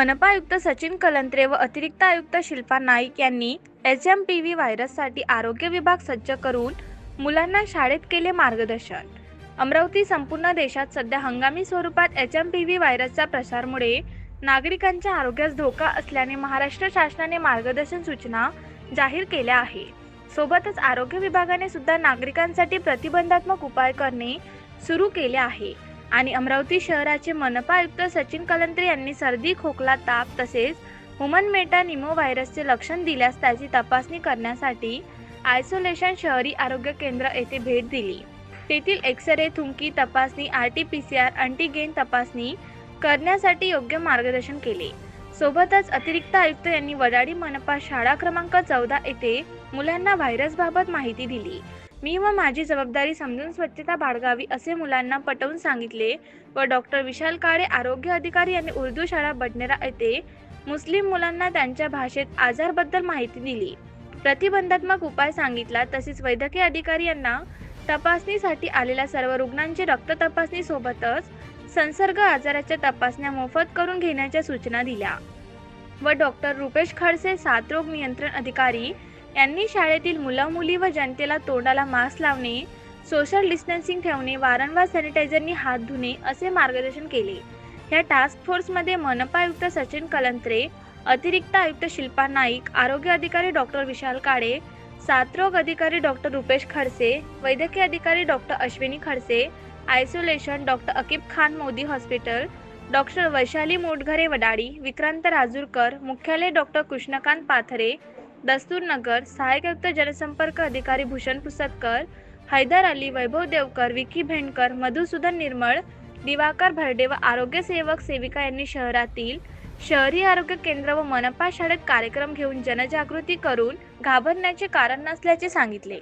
मनपा आयुक्त सचिन कलंत्रे व अतिरिक्त आयुक्त शिल्पा नाईक यांनी एच एम पी व्ही व्हायरससाठी आरोग्य विभाग सज्ज करून मुलांना शाळेत केले मार्गदर्शन. अमरावती संपूर्ण देशात सध्या हंगामी स्वरूपात एच एम पी व्ही व्हायरसच्या प्रसारमुळे नागरिकांच्या आरोग्यास धोका असल्याने महाराष्ट्र शासनाने मार्गदर्शन सूचना जाहीर केल्या आहे सोबतच आरोग्य विभागाने सुद्धा नागरिकांसाठी प्रतिबंधात्मक उपाय करणे सुरू केले आहे. आणि अमरावती शहराचे मनपा आयुक्त सचिन कलंत्रे यांनी सर्दी खोकला ताप तसेच ह्युमन मेटा निमो व्हायरसचे लक्षण दिल्यास त्याची तपासणी करण्यासाठी आयसोलेशन शहरी आरोग्य केंद्र येथे भेट दिली. तेथील एक्स रे थुंकी तपासणी R T P C R antigen तपासणी करण्यासाठी योग्य मार्गदर्शन केले. सोबतच अतिरिक्त आयुक्त यांनी वडाळी मनपा शाळा क्रमांक चौदा येथे मुलांना व्हायरसबाबत माहिती दिली. मी व माझी जबाबदारी समजून स्वच्छता बाळगावी असे मुलांना पटवून सांगितले व डॉक्टर विशाल काळे आरोग्य अधिकारी यांनी उर्दू शाळा बडनेरा येथे मुस्लिम मुलांना त्यांच्या भाषेत आजारबद्दल माहिती दिली. प्रतिबंधात्मक उपाय सांगितला तसेच वैद्यकीय अधिकारी यांना तपासणीसाठी आलेल्या सर्व रुग्णांची रक्त तपासणी सोबतच संसर्ग आजाराच्या तपासण्या मोफत करून घेण्याच्या सूचना दिल्या. व डॉक्टर रुपेश खडसे साथरोग नियंत्रण अधिकारी यांनी शाळेतील मुलामुली व जनतेला तोंडाला मास्क लावणे सोशल डिस्टन्सिंग ठेवणे वारंवार सॅनिटायझरनी हात धुणे असे मार्गदर्शन केले. या टास्क फोर्समध्ये मनपा आयुक्त सचिन कलंत्रे अतिरिक्त आयुक्त शिल्पा नाईक आरोग्य अधिकारी डॉक्टर विशाल काळे साथरोग अधिकारी डॉक्टर रुपेश खडसे वैद्यकीय अधिकारी doctor Ashwini Khadse isolation doctor Akib Khan Modi hospital doctor Vaishali Motghare Wadali Vikrant Rajurkar मुख्यालय डॉक्टर कृष्णकांत पाथरे दस्तूरनगर सहायक आयुक्त जनसंपर्क अधिकारी भूषण पुसदकर हैदर अली वैभव देवकर विकी भेंडकर मधुसूदन निर्मळ दिवाकर भरडे व आरोग्य सेवक सेविका यांनी शहरातील शहरी आरोग्य केंद्र व मनपा शाळेत कार्यक्रम घेऊन जनजागृती करून घाबरण्याचे कारण नसल्याचे सांगितले.